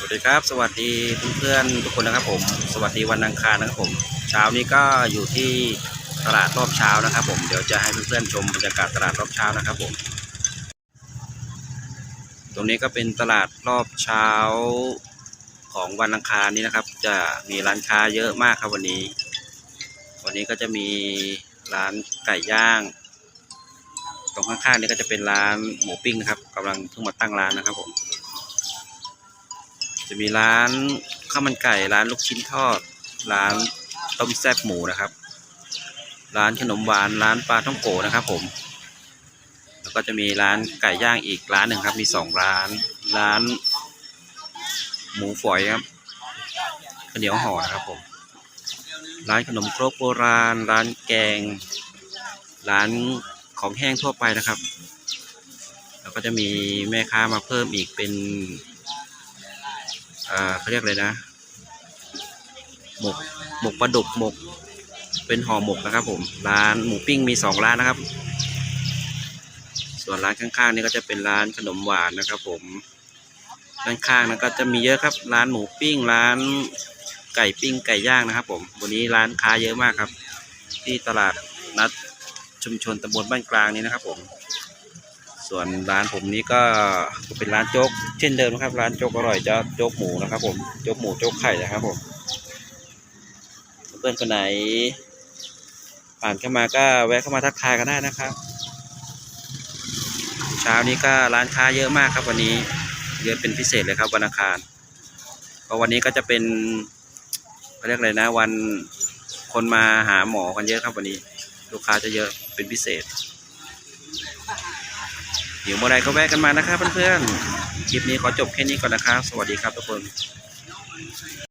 สวัสดีครับ สวัสดีเพื่อนๆทุกคนนะครับผม สวัสดีวันอังคารนะครับผม เช้านี้ก็อยู่ที่ตลาดรอบเช้านะครับ ผม เดี๋ยวจะให้เพื่อนๆชมบรรยากาศตลาดรอบเช้านะครับผม ตรงนี้ก็เป็นตลาดรอบเช้าของวันอังคารนี้นะครับ จะมีร้านค้าเยอะมากครับวันนี้ วันนี้ก็จะมีร้านไก่ย่าง ตรงข้างๆนี้ก็จะเป็นร้านหมูปิ้งนะครับกำลังเพิ่งมาตั้งร้านนะครับผม จะมีร้านข้าวมันไก่ ร้านลูกชิ้นทอด ร้านต้มแซ่บหมูนะครับ ร้านขนมหวาน ร้านปลาท่องโกนะครับ ผม แล้วก็จะมีร้านไก่ย่างอีกร้านหนึ่งครับ มีสองร้าน ร้าน หมูฝอยครับข้าวเหนียวห่อนะครับผม ร้านขนมครกโบราณ ร้านแกง ร้านของแห้งทั่วไปนะครับ แล้วก็จะมีแม่ค้ามาเพิ่มอีกเป็น อ่าเขาเรียกเลยนะ หมกหมกปลาดุกหมก เป็นห่อหมกนะครับ ผม ร้านหมูปิ้งมีสองร้านนะครับ ส่วนร้านข้างๆนี่ก็จะเป็นร้านขนมหวานนะครับ ผมด้านข้างนั้นก็จะมีเยอะครับ ร้านหมูปิ้งร้านไก่ปิ้งไก่ย่างนะครับ ผม วันนี้ร้านค้าเยอะมากครับ ที่ตลาดนัดชุมชนตำบลบ้านกลางนี้นะครับ ผม ส่วนร้านผมนี้ก็เป็นร้านโจ๊กเช่นเดิมนะครับ ร้านโจ๊กอร่อยจะโจ๊กหมูนะครับ ผมโจ๊กหมูโจ๊กไข่นะครับผมเพื่อนคนไหน ผ่านเข้ามาก็แวะเข้ามาทักทายกันได้นะครับ เช้านี้ก็ร้านค้าเยอะมากครับวันนี้เยอะเป็นพิเศษเลยครับวันอังคารเพราะวันนี้ก็จะเป็นเขาเรียกอะไรนะวันคนมาหาหมอกันเยอะครับวันนี้ ลูกค้าจะเยอะเป็นพิเศษ หิวเมื่อไรก็แวะกันมานะครับเพื่อนๆ คลิปนี้ขอจบแค่นี้ก่อนนะครับ สวัสดีครับทุกคน